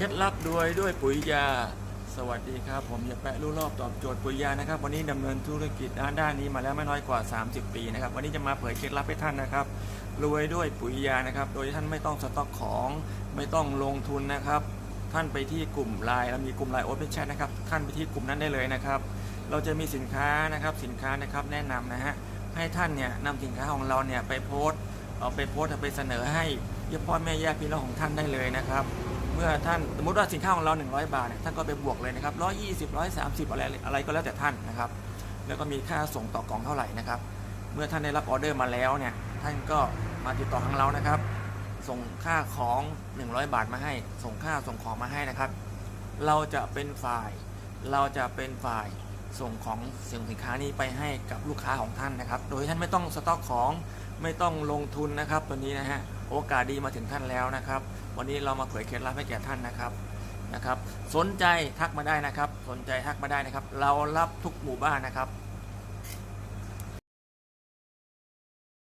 เคล็ดลับด้วยด้วยปุ๋ยยา สวัสดีครับ ผมยาแปะรู้รอบตอบโจทย์ปุ๋ยยานะครับ วันนี้ดำเนินธุรกิจด้านด้านนี้มาแล้วไม่น้อยกว่า 30 ปีนะครับ วันนี้จะมาเผยเคล็ดลับให้ท่านนะครับ รวยด้วยปุ๋ยยานะครับ โดยท่านไม่ต้องสต็อกของไม่ต้องลงทุนนะครับ ท่านไปที่กลุ่มไลน์เรามีกลุ่มไลน์โอเพนแชทนะครับ ท่านไปที่กลุ่มนั้นได้เลยนะครับ เราจะมีสินค้านะครับ สินค้านะครับแนะนำนะฮะ ให้ท่านเนี่ยนำสินค้าของเราเนี่ยไปโพสต์เอาไปโพสต์เอาไปเสนอให้ญาพ่อแม่ญาติพี่น้องของท่านได้เลยนะครับ มื่อท่านสมมติว่าสินค้าของเรา 100 บาทเนี่ยท่านก็ไปบวกเลยนะครับ120 130 อะไรอะไรก็แล้วแต่ท่านนะครับ แล้วก็มีค่าส่งต่อกล่องเท่าไหร่นะครับ เมื่อท่านได้รับออเดอร์มาแล้วเนี่ยท่านก็มาติดต่อทางเรานะครับ ส่งค่าของ 100 บาทมาให้ ส่งค่าส่งของมาให้นะครับ เราจะเป็นฝ่าย เราจะเป็นฝ่ายส่งของสิ่งสินค้านี้ไปให้กับลูกค้าของท่านนะครับ โดยท่านไม่ต้องสต็อกของไม่ต้องลงทุนนะครับตัวนี้นะฮะ โอกาสดีมาถึงท่านแล้วนะครับ วันนี้เรามาเผยเคล็ดลับให้แก่ท่านนะครับนะครับ สนใจทักมาได้นะครับ สนใจทักมาได้นะครับ เรารับทุกหมู่บ้านนะครับ